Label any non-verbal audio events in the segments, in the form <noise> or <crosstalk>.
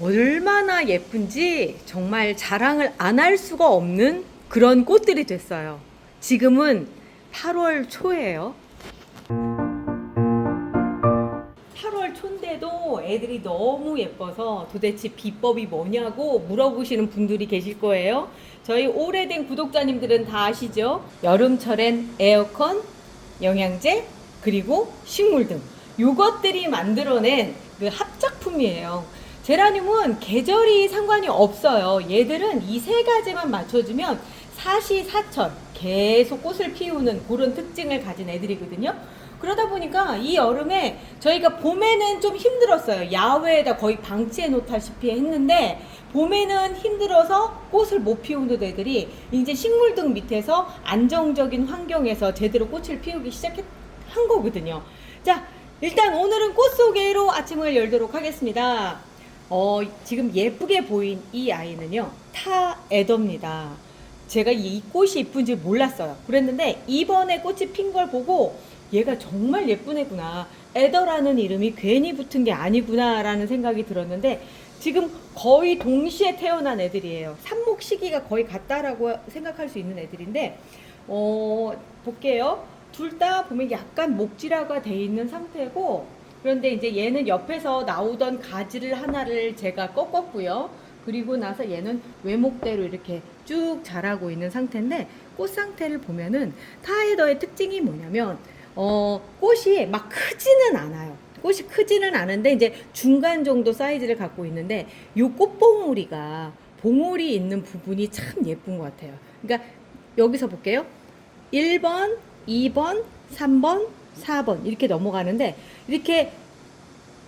얼마나 예쁜지 정말 자랑을 안 할 수가 없는 그런 꽃들이 됐어요. 지금은 8월 초예요. 8월 초인데도 애들이 너무 예뻐서 도대체 비법이 뭐냐고 물어보시는 분들이 계실 거예요. 저희 오래된 구독자님들은 다 아시죠? 여름철엔 에어컨, 영양제, 그리고 식물 등 이것들이 만들어낸 그 합작품이에요. 제라늄은 계절이 상관이 없어요. 얘들은 이 세 가지만 맞춰주면 사시사철 계속 꽃을 피우는 그런 특징을 가진 애들이거든요. 그러다 보니까 이 여름에 저희가 봄에는 좀 힘들었어요. 야외에다 거의 방치해 놓다시피 했는데 봄에는 힘들어서 꽃을 못 피우는 애들이 이제 식물 등 밑에서 안정적인 환경에서 제대로 꽃을 피우기 시작한 거거든요. 자, 일단 오늘은 꽃 소개로 아침을 열도록 하겠습니다. 어, 지금 예쁘게 보인 이 아이는요, 타 에더입니다. 제가 이 꽃이 이쁜지 몰랐어요. 그랬는데 이번에 꽃이 핀 걸 보고 얘가 정말 예쁜 애구나. 에더라는 이름이 괜히 붙은 게 아니구나라는 생각이 들었는데 지금 거의 동시에 태어난 애들이에요. 삽목 시기가 거의 같다라고 생각할 수 있는 애들인데 어, 볼게요. 둘 다 보면 약간 목질화가 돼 있는 상태고 그런데 이제 얘는 옆에서 나오던 가지를 하나를 제가 꺾었고요. 그리고 나서 얘는 외목대로 이렇게 쭉 자라고 있는 상태인데 꽃 상태를 보면은 타이더의 특징이 뭐냐면 어 꽃이 막 크지는 않아요. 꽃이 크지는 않은데 이제 중간 정도 사이즈를 갖고 있는데 요 꽃봉오리가 봉오리 있는 부분이 참 예쁜 것 같아요. 그러니까 여기서 볼게요. 1번, 2번, 3번, 4번 이렇게 넘어가는데 이렇게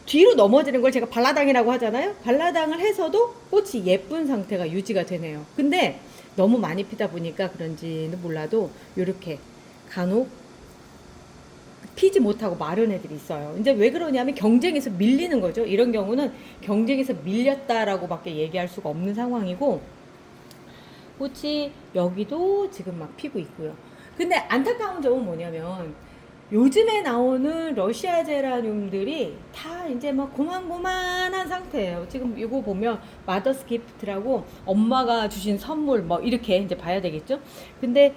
뒤로 넘어지는 걸 제가 발라당이라고 하잖아요. 발라당을 해서도 꽃이 예쁜 상태가 유지가 되네요. 근데 너무 많이 피다 보니까 그런지는 몰라도 이렇게 간혹 피지 못하고 마른 애들이 있어요. 이제 왜 그러냐면 경쟁에서 밀리는 거죠. 이런 경우는 경쟁에서 밀렸다라고밖에 얘기할 수가 없는 상황이고 꽃이 여기도 지금 막 피고 있고요. 근데 안타까운 점은 뭐냐면 요즘에 나오는 러시아 제라늄들이 다 이제 막 고만고만한 상태예요. 지금 이거 보면 마더스 기프트라고 엄마가 주신 선물 뭐 이렇게 이제 봐야 되겠죠. 근데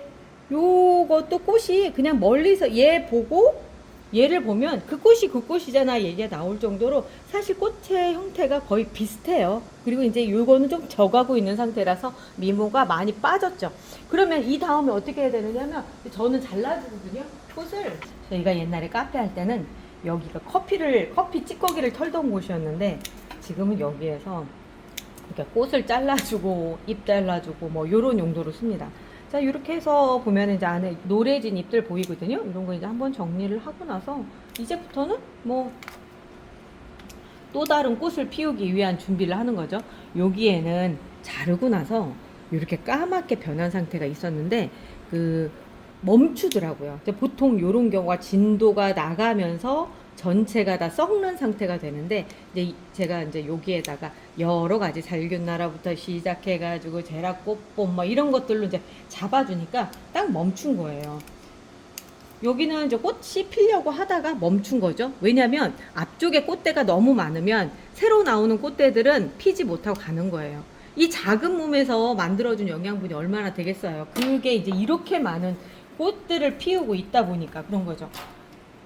요것도 꽃이 그냥 멀리서 얘 보고 얘를 보면 그 꽃이 그 꽃이잖아 얘기가 나올 정도로 사실 꽃의 형태가 거의 비슷해요. 그리고 이제 요거는 좀 져가고 있는 상태라서 미모가 많이 빠졌죠. 그러면 이 다음에 어떻게 해야 되느냐면 저는 잘라주거든요. 꽃을 저희가 옛날에 카페 할 때는 여기가 커피를 커피 찌꺼기를 털던 곳이었는데 지금은 여기에서 이렇게 꽃을 잘라주고 잎 잘라주고 뭐 요런 용도로 씁니다. 자 이렇게 해서 보면 이제 안에 노래진 잎들 보이거든요. 이런 거 이제 한번 정리를 하고 나서 이제부터는 뭐 또 다른 꽃을 피우기 위한 준비를 하는 거죠. 여기에는 자르고 나서 이렇게 까맣게 변한 상태가 있었는데 그 멈추더라고요. 보통 이런 경우가 진도가 나가면서 전체가 다 썩는 상태가 되는데 이제 이- 제가 이제 여기에다가 여러 가지 살균나라부터 시작해가지고 제라꽃봄 뭐 이런 것들로 이제 잡아주니까 딱 멈춘 거예요. 여기는 이제 꽃이 피려고 하다가 멈춘 거죠. 왜냐면 앞쪽에 꽃대가 너무 많으면 새로 나오는 꽃대들은 피지 못하고 가는 거예요. 이 작은 몸에서 만들어준 영양분이 얼마나 되겠어요. 그게 이제 이렇게 많은 꽃들을 피우고 있다 보니까 그런 거죠.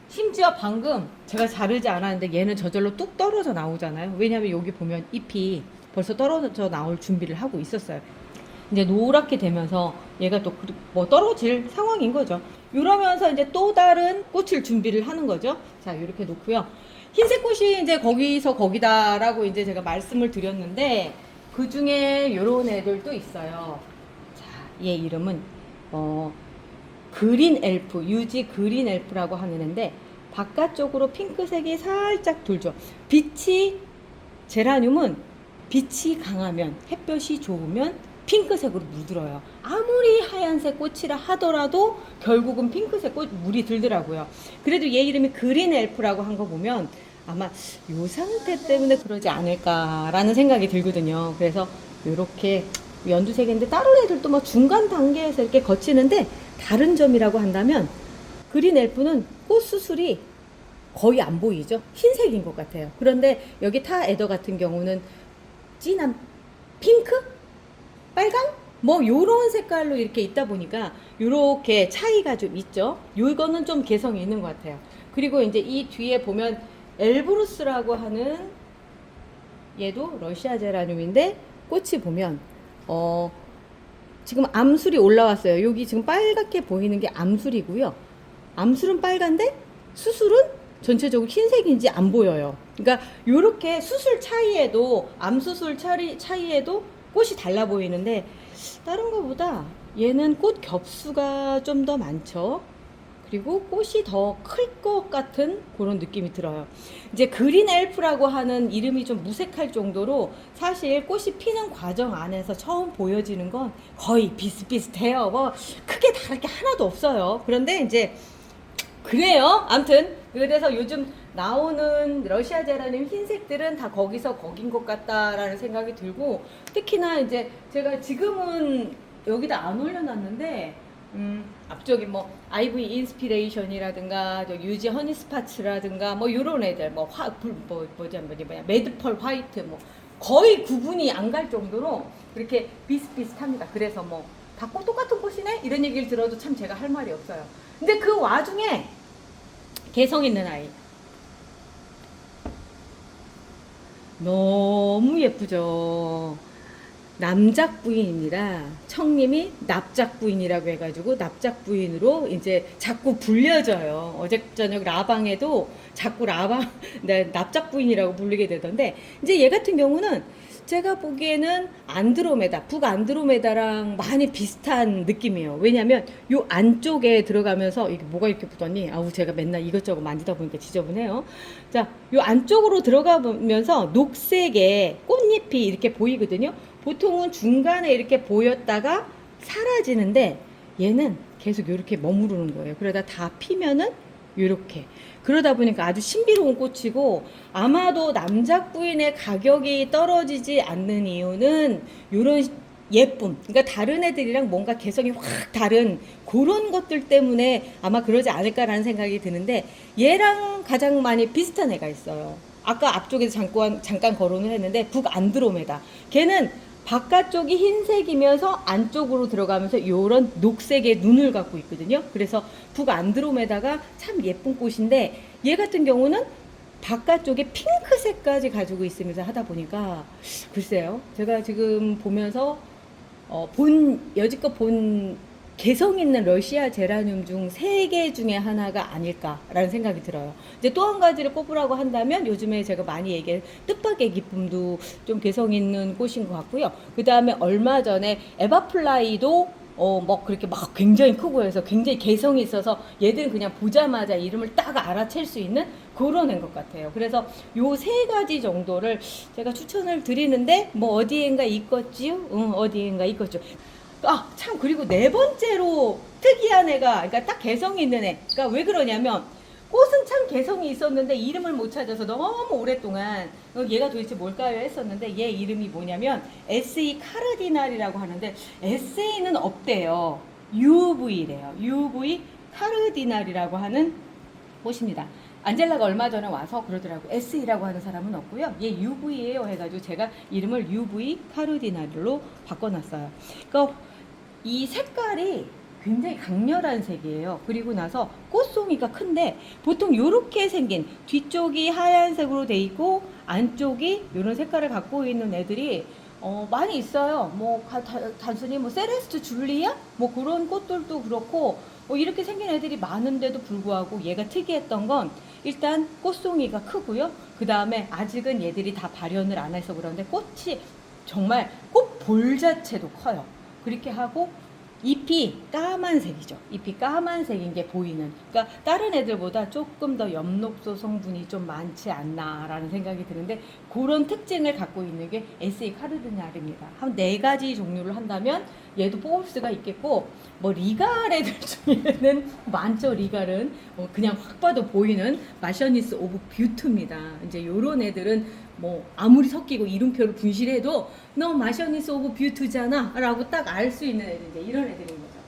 심지어 방금 제가 자르지 않았는데 얘는 저절로 뚝 떨어져 나오잖아요. 왜냐면 여기 보면 잎이 벌써 떨어져 나올 준비를 하고 있었어요. 이제 노랗게 되면서 얘가 또 뭐 떨어질 상황인 거죠. 이러면서 이제 또 다른 꽃을 준비를 하는 거죠. 자, 이렇게 놓고요. 흰색 꽃이 이제 거기서 거기다라고 이제 제가 말씀을 드렸는데 그 중에 이런 애들도 있어요. 자, 얘 이름은 어 그린 엘프, 유지 그린 엘프라고 하는 애인데 바깥쪽으로 핑크색이 살짝 돌죠. 빛이 제라늄은 빛이 강하면 햇볕이 좋으면 핑크색으로 물들어요. 아무리 하얀색 꽃이라 하더라도 결국은 핑크색 꽃 물이 들더라고요. 그래도 얘 이름이 그린 엘프라고 한 거 보면 아마 요 상태 때문에 그러지 않을까라는 생각이 들거든요. 그래서 이렇게 연두색인데 다른 애들도 뭐 중간 단계에서 이렇게 거치는데 다른 점이라고 한다면 그린 엘프는 꽃 수술이 거의 안 보이죠. 흰색인 것 같아요. 그런데 여기 타 에더 같은 경우는 진한 핑크? 빨강? 뭐 요런 색깔로 이렇게 있다 보니까 요렇게 차이가 좀 있죠. 요거는 좀 개성이 있는 것 같아요. 그리고 이제 이 뒤에 보면 엘브루스라고 하는 얘도 러시아 제라늄인데 꽃이 보면 어 지금 암술이 올라왔어요. 여기 지금 빨갛게 보이는 게 암술이고요. 암술은 빨간데 수술은 전체적으로 흰색인지 안 보여요. 그러니까 요렇게 수술 차이에도 암수술 차이, 차이에도 꽃이 달라 보이는데 다른 것보다 얘는 꽃 겹수가 좀 더 많죠. 그리고 꽃이 더 클 것 같은 그런 느낌이 들어요. 이제 그린 엘프라고 하는 이름이 좀 무색할 정도로 사실 꽃이 피는 과정 안에서 처음 보여지는 건 거의 비슷비슷해요. 뭐 크게 다를 게 하나도 없어요. 그런데 이제 그래요. 암튼 그래서 요즘 나오는 러시아 제라늄 흰색들은 다 거기서 거긴 것 같다라는 생각이 들고 특히나 이제 제가 지금은 여기다 안 올려놨는데 음, 앞쪽에 뭐 아이브이 인스피레이션이라든가 저 유지 허니 스파츠라든가 뭐 요런 애들 뭐 화, 불, 뭐 뭐지 뭐지 뭐냐 매드펄 화이트 뭐 거의 구분이 안 갈 정도로 그렇게 비슷비슷합니다. 그래서 뭐다꽃 똑같은 꽃이네 이런 얘기를 들어도 참 제가 할 말이 없어요. 근데 그 와중에 개성 있는 아이 너무 예쁘죠. 남작 부인입니다. 청님이 납작 부인이라고 해가지고 납작 부인으로 이제 자꾸 불려져요. 어제 저녁 라방에도 자꾸 라방, <laughs> 네, 납작 부인이라고 부르게 되던데 이제 얘 같은 경우는 제가 보기에는 안드로메다, 북 안드로메다랑 많이 비슷한 느낌이에요. 왜냐면 요 안쪽에 들어가면서 이게 뭐가 이렇게 붙었니? 아우 제가 맨날 이것저것 만지다 보니까 지저분해요. 자, 요 안쪽으로 들어가 보면서 녹색의 꽃잎이 이렇게 보이거든요. 보통은 중간에 이렇게 보였다가 사라지는데 얘는 계속 이렇게 머무르는 거예요. 그러다 다 피면은 이렇게. 그러다 보니까 아주 신비로운 꽃이고 아마도 남작 부인의 가격이 떨어지지 않는 이유는 이런 예쁨. 그러니까 다른 애들이랑 뭔가 개성이 확 다른 그런 것들 때문에 아마 그러지 않을까라는 생각이 드는데 얘랑 가장 많이 비슷한 애가 있어요. 아까 앞쪽에서 잠깐 잠깐 거론을 했는데 북안드로메다. 걔는 바깥쪽이 흰색이면서 안쪽으로 들어가면서 요런 녹색의 눈을 갖고 있거든요. 그래서 북안드로메다가 참 예쁜 꽃인데 얘 같은 경우는 바깥쪽에 핑크색까지 가지고 있으면서 하다 보니까 글쎄요. 제가 지금 보면서 어, 본 여지껏 본 개성 있는 러시아 제라늄 중 세 개 중에 하나가 아닐까라는 생각이 들어요. 이제 또 한 가지를 꼽으라고 한다면 요즘에 제가 많이 얘기한 뜻밖의 기쁨도 좀 개성 있는 꽃인 것 같고요. 그 다음에 얼마 전에 에바플라이도 어, 뭐 그렇게 막 굉장히 크고 해서 굉장히 개성이 있어서 얘들은 그냥 보자마자 이름을 딱 알아챌 수 있는 그런 애인 것 같아요. 그래서 요 세 가지 정도를 제가 추천을 드리는데 뭐 어디엔가 있겠지요? 응, 어디엔가 있겠죠. 아, 참, 그리고 네 번째로 특이한 애가, 그러니까 딱 개성이 있는 애. 그러니까 왜 그러냐면, 꽃은 참 개성이 있었는데 이름을 못 찾아서 너무 오랫동안 어, 얘가 도대체 뭘까요 했었는데 얘 이름이 뭐냐면 SE 카르디날이라고 하는데 SE는 없대요. UV래요. UV 카르디날이라고 하는 꽃입니다. 안젤라가 얼마 전에 와서 그러더라고. SE라고 하는 사람은 없고요. 얘 UV예요 해가지고 제가 이름을 UV 카르디날로 바꿔놨어요. 그러니까 이 색깔이 굉장히 강렬한 색이에요. 그리고 나서 꽃송이가 큰데 보통 이렇게 생긴 뒤쪽이 하얀색으로 돼 있고 안쪽이 이런 색깔을 갖고 있는 애들이 어, 많이 있어요. 뭐 가- 다- 단순히 뭐 세레스트 줄리아 뭐 그런 꽃들도 그렇고 뭐 이렇게 생긴 애들이 많은데도 불구하고 얘가 특이했던 건 일단 꽃송이가 크고요. 그 다음에 아직은 얘들이 다 발현을 안 해서 그런데 꽃이 정말 꽃 볼 자체도 커요. 그렇게 하고 잎이 까만색이죠. 잎이 까만색인 게 보이는. 그러니까 다른 애들보다 조금 더 엽록소 성분이 좀 많지 않나라는 생각이 드는데 그런 특징을 갖고 있는 게 SE 카르디날입니다. 한 네 가지 종류를 한다면 얘도 뽑을 수가 있겠고 뭐 리갈 애들 <laughs> 중에는 많죠. 리갈은 어, 그냥 확 봐도 보이는 마셔니스 오브 뷰트입니다. 이제 요런 애들은 뭐 아무리 섞이고 이름표를 분실해도 너 마셔니스 오브 뷰트잖아 라고 딱 알 수 있는 애들인데 이런 애들인 거죠.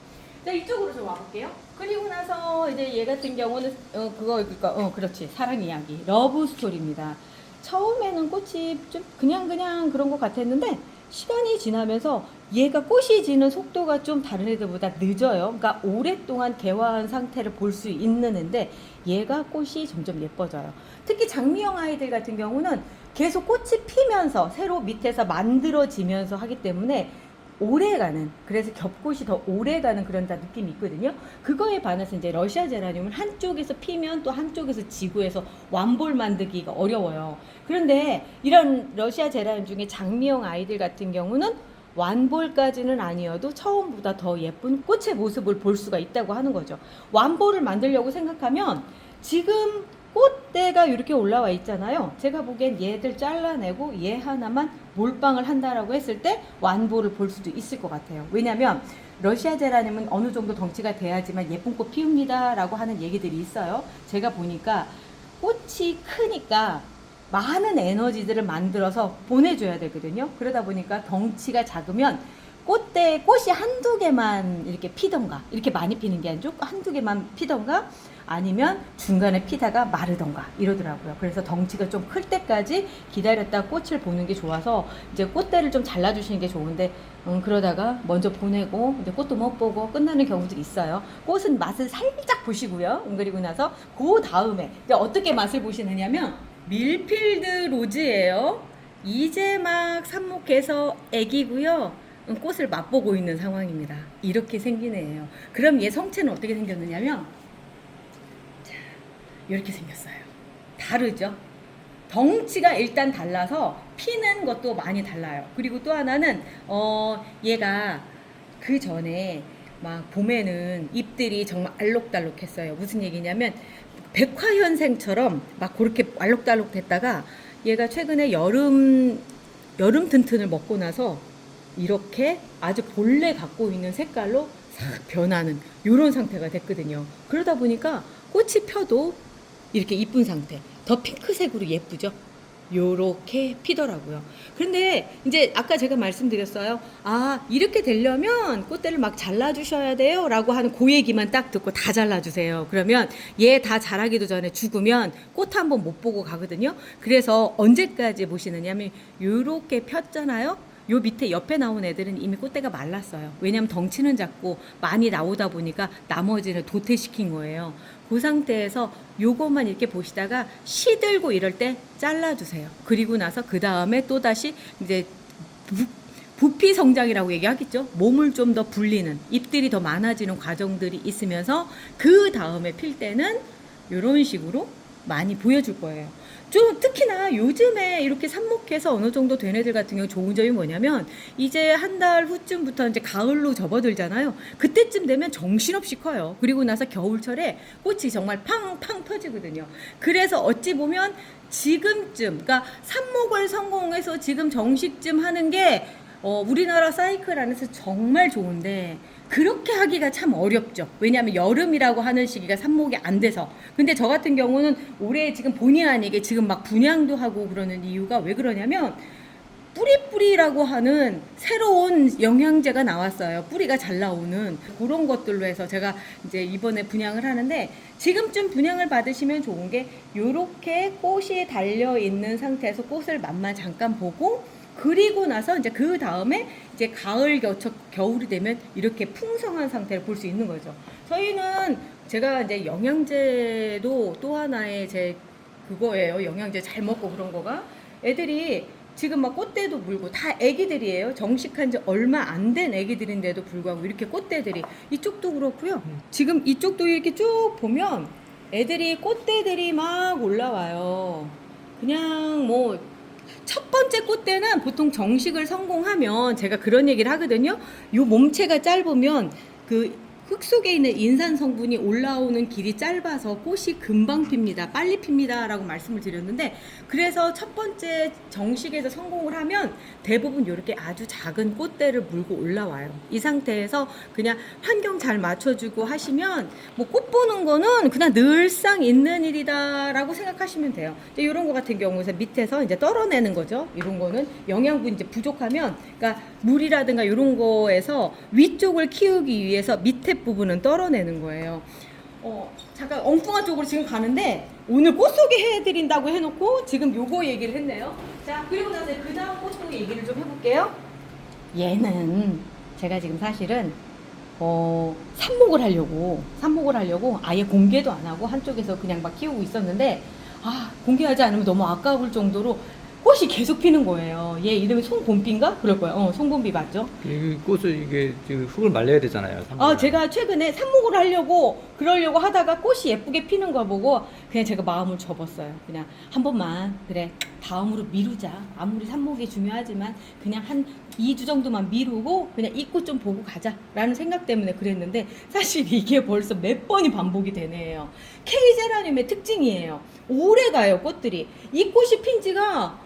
자 이쪽으로 좀 와볼게요. 그리고 나서 이제 얘 같은 경우는 어 그거 그니까 어 그렇지 사랑 이야기 러브 스토리입니다. 처음에는 꽃이 좀 그냥 그냥 그런 것 같았는데 시간이 지나면서 얘가 꽃이 지는 속도가 좀 다른 애들보다 늦어요. 그러니까 오랫동안 개화한 상태를 볼 수 있는 애인데 얘가 꽃이 점점 예뻐져요. 특히 장미형 아이들 같은 경우는 계속 꽃이 피면서 새로 밑에서 만들어지면서 하기 때문에 오래가는 그래서 겹꽃이 더 오래가는 그런 다 느낌이 있거든요. 그거에 반해서 이제 러시아 제라늄은 한쪽에서 피면 또 한쪽에서 지구에서 완볼 만들기가 어려워요. 그런데 이런 러시아 제라늄 중에 장미형 아이들 같은 경우는 완볼까지는 아니어도 처음보다 더 예쁜 꽃의 모습을 볼 수가 있다고 하는 거죠. 완볼을 만들려고 생각하면 지금 꽃대가 이렇게 올라와 있잖아요. 제가 보기엔 얘들 잘라내고 얘 하나만 몰빵을 한다라고 했을 때 완볼을 볼 수도 있을 것 같아요. 왜냐면 러시아 제라늄은 어느 정도 덩치가 돼야지만 예쁜 꽃 피웁니다라고 하는 얘기들이 있어요. 제가 보니까 꽃이 크니까 많은 에너지들을 만들어서 보내줘야 되거든요. 그러다 보니까 덩치가 작으면 꽃대 꽃이 한두 개만 이렇게 피던가 이렇게 많이 피는 게 아니죠. 한두 개만 피던가 아니면 중간에 피다가 마르던가 이러더라고요. 그래서 덩치가 좀 클 때까지 기다렸다 꽃을 보는 게 좋아서 이제 꽃대를 좀 잘라주시는 게 좋은데 음, 그러다가 먼저 보내고 이제 꽃도 못 보고 끝나는 경우들이 있어요. 꽃은 맛을 살짝 보시고요. 음, 그리고 나서 그 다음에 이제 어떻게 맛을 보시느냐면 밀필드 로즈예요. 이제 막 삽목해서 애기고요. 음, 꽃을 맛보고 있는 상황입니다. 이렇게 애예요. 그럼 얘 성체는 어떻게 생겼느냐면 자, 이렇게 생겼어요. 다르죠? 덩치가 일단 달라서 피는 것도 많이 달라요. 그리고 또 하나는 어 얘가 그 전에 막 봄에는 잎들이 정말 알록달록했어요. 무슨 얘기냐면 백화현생처럼 막 그렇게 알록달록 됐다가 얘가 최근에 여름 여름 튼튼을 먹고 나서 이렇게 아주 본래 갖고 있는 색깔로 싹 변하는 이런 상태가 됐거든요. 그러다 보니까 꽃이 펴도 이렇게 이쁜 상태. 더 핑크색으로 예쁘죠? 요렇게 피더라고요. 그런데 이제 아까 제가 말씀드렸어요. 아, 이렇게 되려면 꽃대를 막 잘라주셔야 돼요. 라고 하는 그 얘기만 딱 듣고 다 잘라주세요. 그러면 얘 다 자라기도 전에 죽으면 꽃 한 번 못 보고 가거든요. 그래서 언제까지 보시느냐 하면 요렇게 폈잖아요. 요 밑에 옆에 나온 애들은 이미 꽃대가 말랐어요. 왜냐면 덩치는 작고 많이 나오다 보니까 나머지는 도태시킨 거예요. 그 상태에서 요것만 이렇게 보시다가 시들고 이럴 때 잘라주세요. 그리고 나서 그 다음에 또 다시 이제 부, 부피 성장이라고 얘기하겠죠. 몸을 좀 더 불리는 잎들이 더 많아지는 과정들이 있으면서 그 다음에 필 때는 이런 식으로 많이 보여줄 거예요. 좀 특히나 요즘에 이렇게 삽목해서 어느 정도 된 애들 같은 경우 좋은 점이 뭐냐면 이제 한 달 후쯤부터 이제 가을로 접어들잖아요. 그때쯤 되면 정신없이 커요. 그리고 나서 겨울철에 꽃이 정말 팡팡 터지거든요. 그래서 어찌 보면 지금쯤 그러니까 삽목을 성공해서 지금 정식쯤 하는 게 어, 우리나라 사이클 안에서 정말 좋은데 그렇게 하기가 참 어렵죠. 왜냐하면 여름이라고 하는 시기가 삽목이 안 돼서. 근데 저 같은 경우는 올해 지금 본의 아니게 지금 막 분양도 하고 그러는 이유가 왜 그러냐면 뿌리뿌리라고 하는 새로운 영양제가 나왔어요. 뿌리가 잘 나오는 그런 것들로 해서 제가 이제 이번에 분양을 하는데 지금쯤 분양을 받으시면 좋은 게 요렇게 꽃이 달려 있는 상태에서 꽃을 맛만 잠깐 보고 그리고 나서 이제 그 다음에 이제 가을 겨쳐 겨울이 되면 이렇게 풍성한 상태를 볼 수 있는 거죠. 저희는 제가 이제 영양제도 또 하나의 제 그거예요. 영양제 잘 먹고 그런 거가 애들이 지금 막 꽃대도 물고 다 애기들이에요. 정식한 지 얼마 안 된 애기들인데도 불구하고 이렇게 꽃대들이 이쪽도 그렇고요. 지금 이쪽도 이렇게 쭉 보면 애들이 꽃대들이 막 올라와요. 그냥 뭐 첫 번째 꽃대는 보통 정식을 성공하면 제가 그런 얘기를 하거든요. 요 몸체가 짧으면 그 흙 속에 있는 인산 성분이 올라오는 길이 짧아서 꽃이 금방 핍니다. 빨리 핍니다. 라고 말씀을 드렸는데 그래서 첫 번째 정식에서 성공을 하면 대부분 이렇게 아주 작은 꽃대를 물고 올라와요. 이 상태에서 그냥 환경 잘 맞춰주고 하시면 뭐 꽃 보는 거는 그냥 늘상 있는 일이다 라고 생각하시면 돼요. 이런 거 같은 경우에는 밑에서 이제 떨어내는 거죠. 이런 거는 영양분 이제 부족하면 그러니까 물이라든가 이런 거에서 위쪽을 키우기 위해서 밑에 부분은 떨어내는 거예요. 어, 잠깐 엉뚱한 쪽으로 지금 가는데 오늘 꽃 소개 해드린다고 해놓고 지금 요거 얘기를 했네요. 자, 그리고 나서 그 다음 꽃도 얘기를 좀 해볼게요. 얘는 제가 지금 사실은 어, 삽목을 하려고 삽목을 하려고 아예 공개도 안 하고 한쪽에서 그냥 막 키우고 있었는데 아 공개하지 않으면 너무 아까울 정도로 꽃이 계속 피는 거예요. 얘 이름이 송봄비인가? 그럴 거예요. 어, 송봄비 맞죠? 이 꽃을 이게 지금 흙을 말려야 되잖아요. 아, 삼분을. 제가 최근에 삽목을 하려고 그러려고 하다가 꽃이 예쁘게 피는 거 보고 그냥 제가 마음을 접었어요. 그냥 한 번만 그래 다음으로 미루자. 아무리 삽목이 중요하지만 그냥 한 2주 정도만 미루고 그냥 이 꽃 좀 보고 가자라는 생각 때문에 그랬는데 사실 이게 벌써 몇 번이 반복이 되네요. 케이제라늄의 특징이에요. 오래 가요 꽃들이. 이 꽃이 핀 지가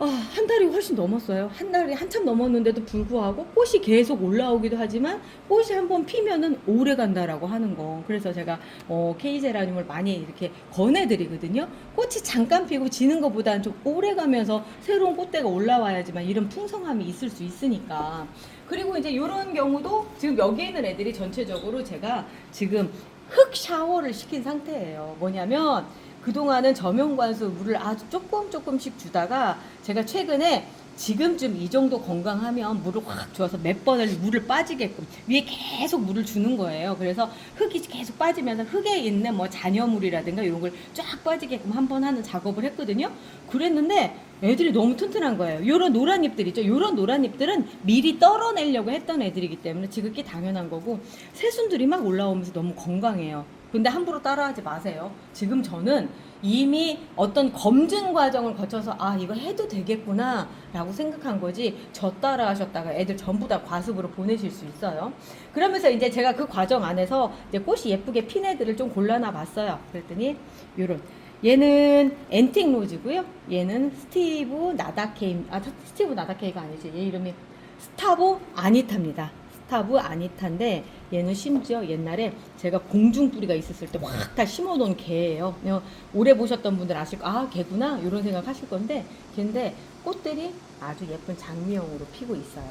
아, 한 달이 훨씬 넘었어요. 한 달이 한참 넘었는데도 불구하고 꽃이 계속 올라오기도 하지만 꽃이 한번 피면은 오래 간다라고 하는 거. 그래서 제가 어, 케이제라늄을 많이 이렇게 권해드리거든요. 꽃이 잠깐 피고 지는 것보다는 좀 오래 가면서 새로운 꽃대가 올라와야지만 이런 풍성함이 있을 수 있으니까. 그리고 이제 이런 경우도 지금 여기 있는 애들이 전체적으로 제가 지금 흙 샤워를 시킨 상태예요. 뭐냐면 그동안은 저명관수 물을 아주 조금 조금씩 주다가 제가 최근에 지금쯤 이 정도 건강하면 물을 확 줘서 몇 번을 물을 빠지게끔 위에 계속 물을 주는 거예요. 그래서 흙이 계속 빠지면서 흙에 있는 뭐 잔여물이라든가 이런 걸 쫙 빠지게끔 한 번 하는 작업을 했거든요. 그랬는데 애들이 너무 튼튼한 거예요. 요런 노란 잎들 있죠. 요런 노란 잎들은 미리 떨어내려고 했던 애들이기 때문에 지극히 당연한 거고 새순들이 막 올라오면서 너무 건강해요. 근데 함부로 따라하지 마세요. 지금 저는 이미 어떤 검증 과정을 거쳐서 아 이거 해도 되겠구나 라고 생각한 거지 저 따라 하셨다가 애들 전부 다 과습으로 보내실 수 있어요. 그러면서 이제 제가 그 과정 안에서 이제 꽃이 예쁘게 핀 애들을 좀 골라놔 봤어요. 그랬더니 요런. 얘는 앤틱 로즈고요. 얘는 스티브 나다케임 아 스티브 나다케이가 아니지. 얘 이름이 스타보 아니타입니다 스타브 아니타인데 얘는 심지어 옛날에 제가 공중뿌리가 있었을 때 확 다 심어놓은 개예요. 어, 오래 보셨던 분들 아실 거, 아 개구나 이런 생각 하실 건데 걔인데 꽃들이 아주 예쁜 장미형으로 피고 있어요.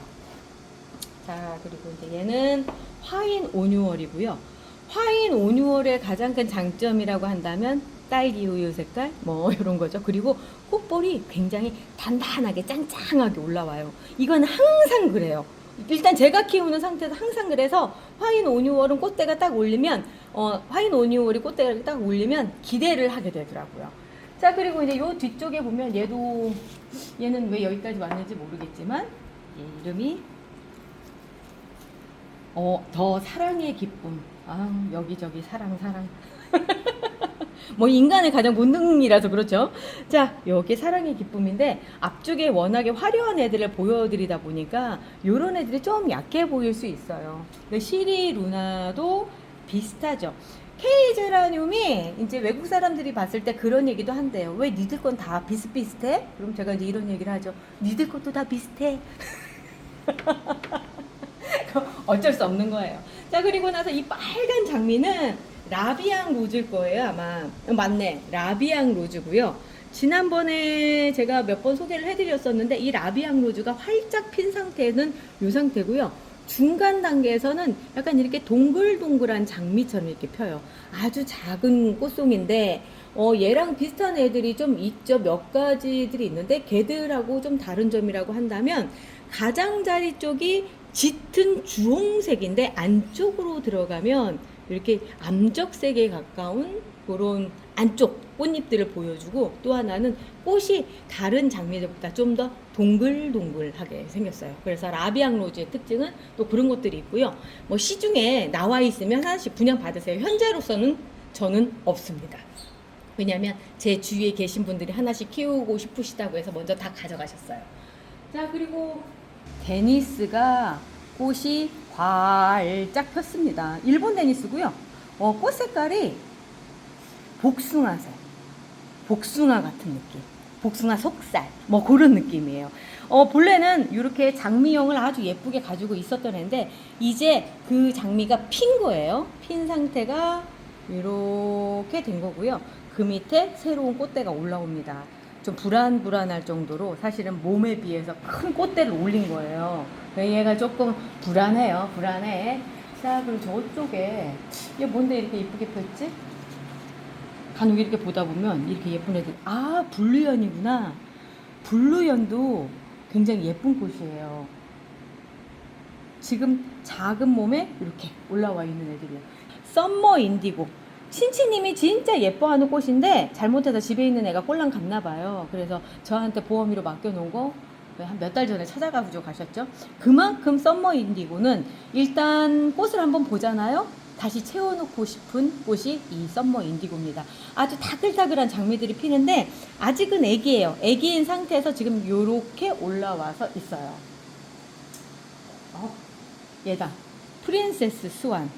자 그리고 이제 얘는 화인 오뉴얼이고요. 화인 오뉴얼의 가장 큰 장점이라고 한다면 딸기 우유 색깔 뭐 <laughs> 이런 거죠. 그리고 꽃볼이 굉장히 단단하게 짱짱하게 올라와요. 이건 항상 그래요. 일단 제가 키우는 상태에서 항상 그래서 화인 오뉴얼은 꽃대가 딱 올리면 어, 화인 오뉴얼이 꽃대가 딱 올리면 기대를 하게 되더라고요. 자 그리고 이제 요 뒤쪽에 보면 얘도 얘는 왜 여기까지 왔는지 모르겠지만 얘 이름이 어, 더 사랑의 기쁨. 아, 여기저기 사랑, 사랑. <laughs> 뭐 인간의 가장 본능이라서 그렇죠. 자, 여기 사랑의 기쁨인데 앞쪽에 워낙에 화려한 애들을 보여드리다 보니까 요런 애들이 좀 약해 보일 수 있어요. 근데 시리 루나도 비슷하죠. 케이 제라늄이 이제 외국 사람들이 봤을 때 그런 얘기도 한대요. 왜 니들 건 다 비슷비슷해? 그럼 제가 이제 이런 얘기를 하죠. 니들 것도 다 비슷해. <laughs> 어쩔 수 없는 거예요. 자, 그리고 나서 이 빨간 장미는 라비앙 로즈일 거예요, 아마. 어, 맞네. 라비앙 로즈고요. 지난번에 제가 몇 번 소개를 해드렸었는데 이 라비앙 로즈가 활짝 핀 상태는 이 상태고요. 중간 단계에서는 약간 이렇게 동글동글한 장미처럼 이렇게 펴요. 아주 작은 꽃송인데 어, 얘랑 비슷한 애들이 좀 있죠. 몇 가지들이 있는데 걔들하고 좀 다른 점이라고 한다면 가장자리 쪽이 짙은 주홍색인데 안쪽으로 들어가면 이렇게 암적색에 가까운 그런 안쪽 꽃잎들을 보여주고 또 하나는 꽃이 다른 장미들보다 좀 더 동글동글하게 생겼어요. 그래서 라비앙 로즈의 특징은 또 그런 것들이 있고요. 뭐 시중에 나와 있으면 하나씩 분양 받으세요. 현재로서는 저는 없습니다. 왜냐하면 제 주위에 계신 분들이 하나씩 키우고 싶으시다고 해서 먼저 다 가져가셨어요. 자 그리고 데니스가 꽃이 활짝 폈습니다. 일본 데니스고요. 어, 꽃 색깔이 복숭아색, 복숭아 같은 느낌, 복숭아 속살, 뭐 그런 느낌이에요. 어, 본래는 이렇게 장미형을 아주 예쁘게 가지고 있었던 애인데 이제 그 장미가 핀 거예요. 핀 상태가 이렇게 된 거고요. 그 밑에 새로운 꽃대가 올라옵니다. 좀 불안불안할 정도로 사실은 몸에 비해서 큰 꽃대를 올린 거예요. 그래서 얘가 조금 불안해요. 불안해. 자, 그리고 저쪽에 얘 뭔데 이렇게 이쁘게 폈지? 간혹 이렇게 보다 보면 이렇게 예쁜 애들 아 블루연이구나 블루연도 굉장히 예쁜 꽃이에요 지금 작은 몸에 이렇게 올라와 있는 애들이에요 썸머 인디고 친치님이 진짜 예뻐하는 꽃인데 잘못해서 집에 있는 애가 꼴랑 갔나 봐요 그래서 저한테 보험이로 맡겨놓은 거 한 몇 달 전에 찾아가지고 가셨죠 그만큼 썸머 인디고는 일단 꽃을 한번 보잖아요 다시 채워놓고 싶은 꽃이 이 썸머 인디고입니다. 아주 다글다글한 장미들이 피는데 아직은 애기예요. 애기인 상태에서 지금 요렇게 올라와서 있어요. 어, 얘다. 프린세스 스완.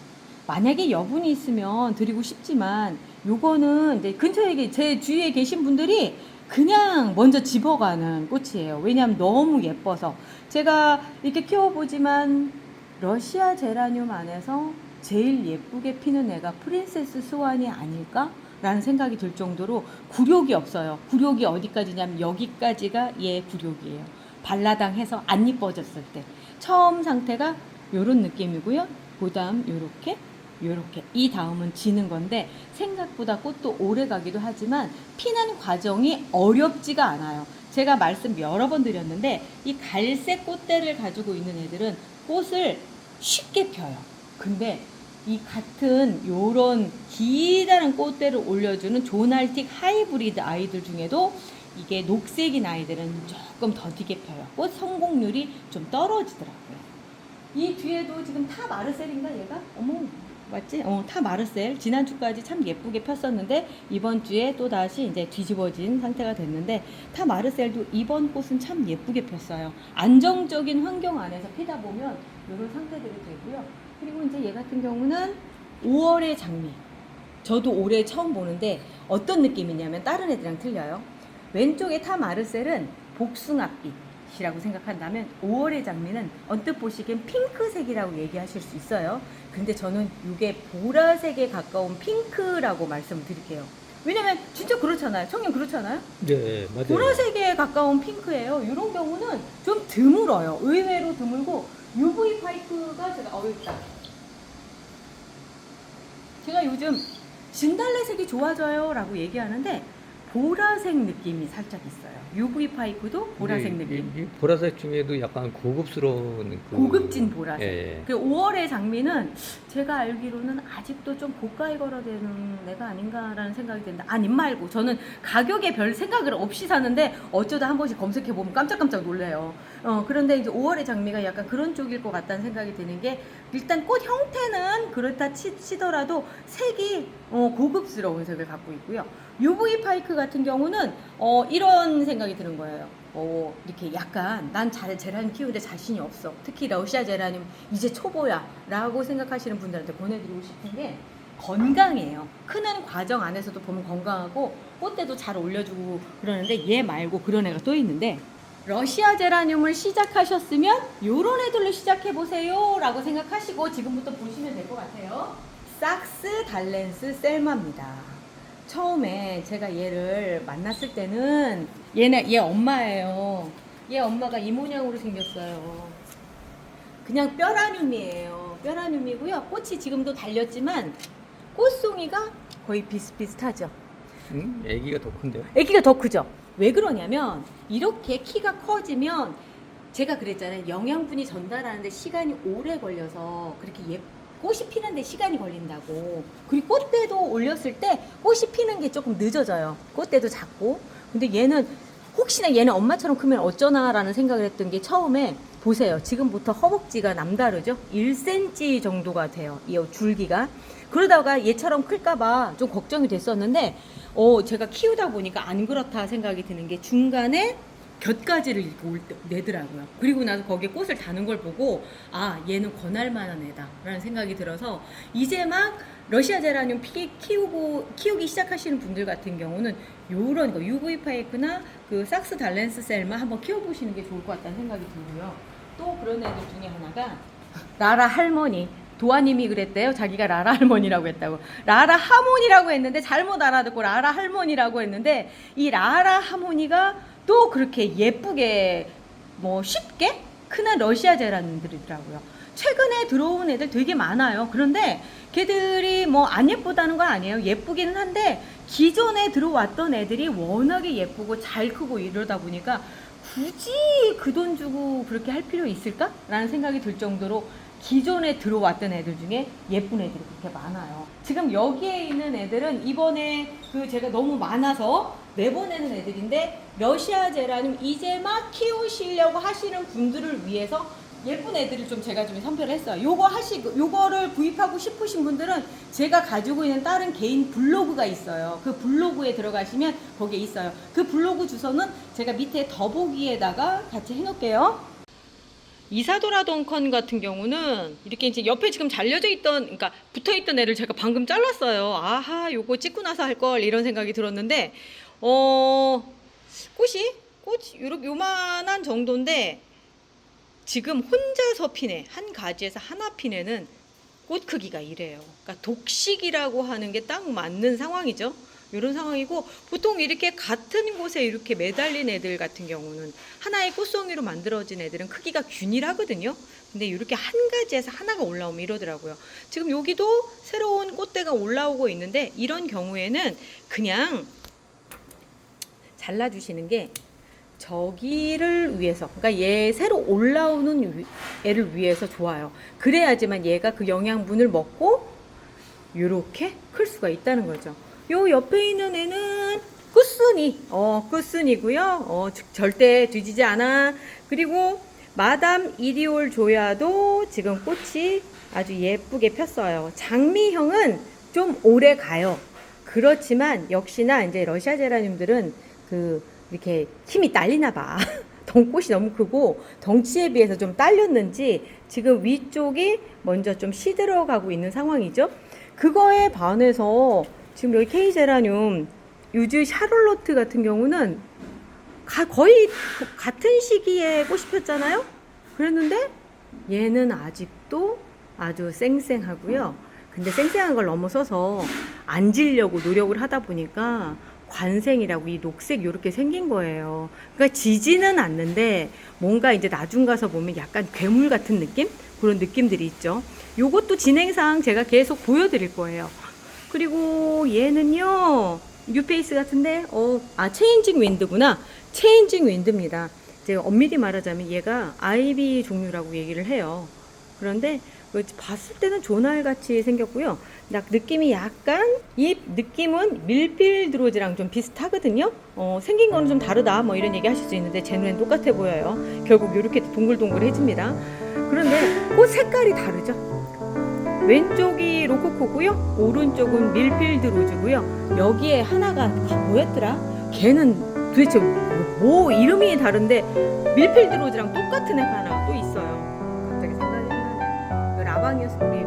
만약에 여분이 있으면 드리고 싶지만 요거는 이제 근처에 제 주위에 계신 분들이 그냥 먼저 집어가는 꽃이에요. 왜냐하면 너무 예뻐서 제가 이렇게 키워보지만 러시아 제라늄 안에서 제일 예쁘게 피는 애가 프린세스 스완이 아닐까 라는 생각이 들 정도로 굴욕이 없어요. 굴욕이 어디까지냐면 여기까지가 얘 굴욕이에요. 발라당 해서 안 이뻐졌을 때 처음 상태가 요런 느낌이고요. 그 다음 요렇게 요렇게 이 다음은 지는 건데 생각보다 꽃도 오래 가기도 하지만 피는 과정이 어렵지가 않아요. 제가 말씀 여러 번 드렸는데 이 갈색 꽃대를 가지고 있는 애들은 꽃을 쉽게 펴요. 근데 이 같은 요런 기다란 꽃대를 올려주는 조날틱 하이브리드 아이들 중에도 이게 녹색인 아이들은 조금 더디게 펴요. 꽃 성공률이 좀 떨어지더라고요. 이 뒤에도 지금 타 마르셀인가 얘가? 어머 맞지? 어, 타 마르셀 지난주까지 참 예쁘게 폈었는데 이번 주에 또 다시 이제 뒤집어진 상태가 됐는데 타 마르셀도 이번 꽃은 참 예쁘게 폈어요. 안정적인 환경 안에서 피다 보면 이런 상태들이 되고요. 그리고 이제 얘 같은 경우는 5월의 장미. 저도 올해 처음 보는데 어떤 느낌이냐면 다른 애들이랑 틀려요. 왼쪽에 타 마르셀은 복숭아빛 이라고 생각한다면 5월의 장미는 언뜻 보시기엔 핑크색이라고 얘기하실 수 있어요. 근데 저는 이게 보라색에 가까운 핑크라고 말씀을 드릴게요. 왜냐면 진짜 그렇잖아요. 청년 그렇잖아요. 네, 맞아요. 보라색에 가까운 핑크예요. 이런 경우는 좀 드물어요. 의외로 드물고 UV 파이프가 제가 어 있다. 제가 요즘 진달래색이 좋아져요라고 얘기하는데 보라색 느낌이 살짝 있어요. UV 파이프도 보라색 근데 느낌. 이, 이 보라색 중에도 약간 고급스러운 그 고급진 보라색. 예, 예. 그 5월의 장미는 제가 알기로는 아직도 좀 고가에 걸어대는 애가 아닌가라는 생각이 드는데 아님 말고 저는 가격에 별 생각을 없이 사는데 어쩌다 한 번씩 검색해 보면 깜짝깜짝 놀래요. 어 그런데 이제 5월의 장미가 약간 그런 쪽일 것 같다는 생각이 드는 게 일단 꽃 형태는 그렇다 치, 치더라도 색이 어, 고급스러운 색을 갖고 있고요. UV 파이크 같은 경우는 어, 이런 생각이 드는 거예요. 어, 이렇게 약간 난잘 제라늄 키우는데 자신이 없어. 특히 러시아 제라늄 이제 초보야. 라고 생각하시는 분들한테 보내드리고 싶은 게 건강해요. 크는 과정 안에서도 보면 건강하고 꽃대도 잘 올려주고 그러는데 얘 말고 그런 애가 또 있는데 러시아 제라늄을 시작하셨으면 요런 애들로 시작해 보세요 라고 생각하시고 지금부터 보시면 될 것 같아요. 삭스 달렌스 셀마입니다. 처음에 제가 얘를 만났을 때는 얘는 얘 엄마예요. 얘 엄마가 이 모양으로 생겼어요. 그냥 뼈라늄이에요. 뼈라늄이고요. 꽃이 지금도 달렸지만 꽃송이가 거의 비슷비슷하죠. 응? 애기가 더 큰데요? 아기가 더 크죠. 왜 그러냐면 이렇게 키가 커지면 제가 그랬잖아요. 영양분이 전달하는데 시간이 오래 걸려서 그렇게 예 꽃이 피는데 시간이 걸린다고. 그리고 꽃대도 올렸을 때 꽃이 피는 게 조금 늦어져요. 꽃대도 작고. 근데 얘는 혹시나 얘는 엄마처럼 크면 어쩌나라는 생각을 했던 게 처음에 보세요. 지금부터 허벅지가 남다르죠? 1cm 정도가 돼요. 이 줄기가. 그러다가 얘처럼 클까봐 좀 걱정이 됐었는데, 어, 제가 키우다 보니까 안 그렇다 생각이 드는 게 중간에 곁가지를 이렇게 올 때, 내더라고요. 그리고 나서 거기에 꽃을 다는 걸 보고, 아, 얘는 권할 만한 애다라는 생각이 들어서, 이제 막 러시아 제라늄 피, 키우고, 키우기 시작하시는 분들 같은 경우는 요런 거, UV 파이프나 그 삭스 달렌스 셀마 한번 키워보시는 게 좋을 것 같다는 생각이 들고요. 또 그런 애들 중에 하나가 라라 할머니. 도아님이 그랬대요. 자기가 라라 할머니라고 했다고. 라라 하모니라고 했는데 잘못 알아듣고 라라 할머니라고 했는데 이 라라 하모니가 또 그렇게 예쁘게 뭐 쉽게 크는 러시아 제라늄들이더라고요. 최근에 들어온 애들 되게 많아요. 그런데 걔들이 뭐 안 예쁘다는 건 아니에요. 예쁘기는 한데 기존에 들어왔던 애들이 워낙에 예쁘고 잘 크고 이러다 보니까 굳이 그 돈 주고 그렇게 할 필요 있을까? 라는 생각이 들 정도로 기존에 들어왔던 애들 중에 예쁜 애들이 그렇게 많아요. 지금 여기에 있는 애들은 이번에 그 제가 너무 많아서 내보내는 애들인데 러시아 제라늄 이제 막 키우시려고 하시는 분들을 위해서 예쁜 애들을 좀 제가 좀 선별을 했어요. 요거 하시고 요거를 구입하고 싶으신 분들은 제가 가지고 있는 다른 개인 블로그가 있어요. 그 블로그에 들어가시면 거기에 있어요. 그 블로그 주소는 제가 밑에 더보기에다가 같이 해놓을게요. 이사도라 동컨 같은 경우는 이렇게 이제 옆에 지금 잘려져 있던, 그러니까 붙어 있던 애를 제가 방금 잘랐어요. 아하, 요거 찍고 나서 할 걸 이런 생각이 들었는데, 어, 꽃이 꽃이 요렇게 요만한 정도인데 지금 혼자서 피네 한 가지에서 하나 피네는 꽃 크기가 이래요. 그러니까 독식이라고 하는 게 딱 맞는 상황이죠. 이런 상황이고 보통 이렇게 같은 곳에 이렇게 매달린 애들 같은 경우는 하나의 꽃송이로 만들어진 애들은 크기가 균일하거든요. 근데 이렇게 한 가지에서 하나가 올라오면 이러더라고요. 지금 여기도 새로운 꽃대가 올라오고 있는데 이런 경우에는 그냥 잘라주시는 게 저기를 위해서, 그러니까 얘 새로 올라오는 위- 애를 위해서 좋아요. 그래야지만 얘가 그 영양분을 먹고 이렇게 클 수가 있다는 거죠. 요 옆에 있는 애는 끝순이, 어 끝순이고요. 어 즉- 절대 뒤지지 않아. 그리고 마담 이리올 조야도 지금 꽃이 아주 예쁘게 폈어요. 장미형은 좀 오래 가요. 그렇지만 역시나 이제 러시아 제라늄들은 그 이렇게 힘이 딸리나 봐. <laughs> 덩꽃이 너무 크고 덩치에 비해서 좀 딸렸는지 지금 위쪽이 먼저 좀 시들어 가고 있는 상황이죠. 그거에 반해서 지금 여기 K 제라늄 유즈 샤롤로트 같은 경우는 가- 거의 같은 시기에 꽃이 폈잖아요. 그랬는데 얘는 아직도 아주 쌩쌩하고요. 근데 쌩쌩한 걸 넘어서서 안 질려고 노력을 하다 보니까 관생이라고 이 녹색 이렇게 생긴 거예요. 그러니까 지지는 않는데 뭔가 이제 나중 가서 보면 약간 괴물 같은 느낌? 그런 느낌들이 있죠. 요것도 진행상 제가 계속 보여드릴 거예요. 그리고 얘는요, 뉴페이스 같은데, 어, 아, 체인징 윈드구나. 체인징 윈드입니다. 제가 엄밀히 말하자면 얘가 아이비 종류라고 얘기를 해요. 그런데 그 봤을 때는 조날 같이 생겼고요. 딱 느낌이 약간 이 느낌은 밀필 드로즈랑 좀 비슷하거든요. 어, 생긴 거는 좀 다르다 뭐 이런 얘기 하실 수 있는데 제 눈엔 똑같아 보여요. 결국 이렇게 동글동글해집니다. 그런데 꽃 색깔이 다르죠. 왼쪽이 로코코고요. 오른쪽은 밀필드 로즈고요. 여기에 하나가 아, 뭐였더라? 걔는 도대체 뭐, 뭐 이름이 다른데 밀필드 로즈랑 똑같은 애가 하나 또 있어요. 갑자기 생각이 나네. 라방이었어 우리.